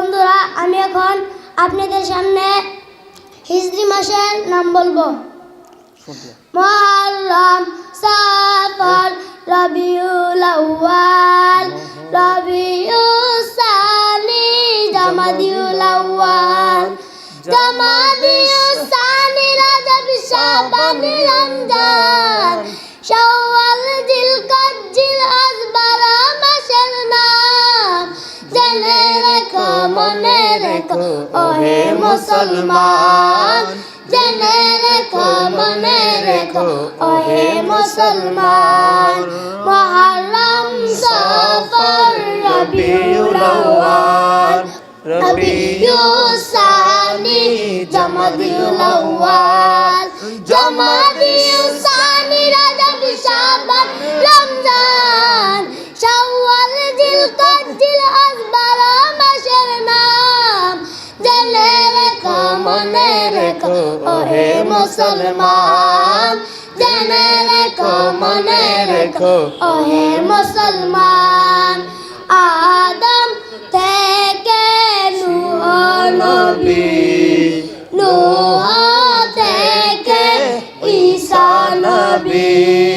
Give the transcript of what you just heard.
বন্ধুরা আমি এখন আপনাদের সামনে হিজরি মাসের নাম বলব। মহরম সাফর রবিউল আউয়াল রবিউল সানি জামাদিউল আউয়াল। জামাদিউল সানি। রাজব শাবান রমজান। মনে রেখো ওহে মুসলমান। জেনে রেখো মনে রেখো ওহে মুসলমান। মহরম সফর রবিউল আউয়াল। রবিউল সানি, জামাদিউল আউয়াল। মুসলমান। জেনে রেখো মনে রেখো ওহে মুসলমান। আদম থেকে নবী নূহ থেকে ঈসা নবী।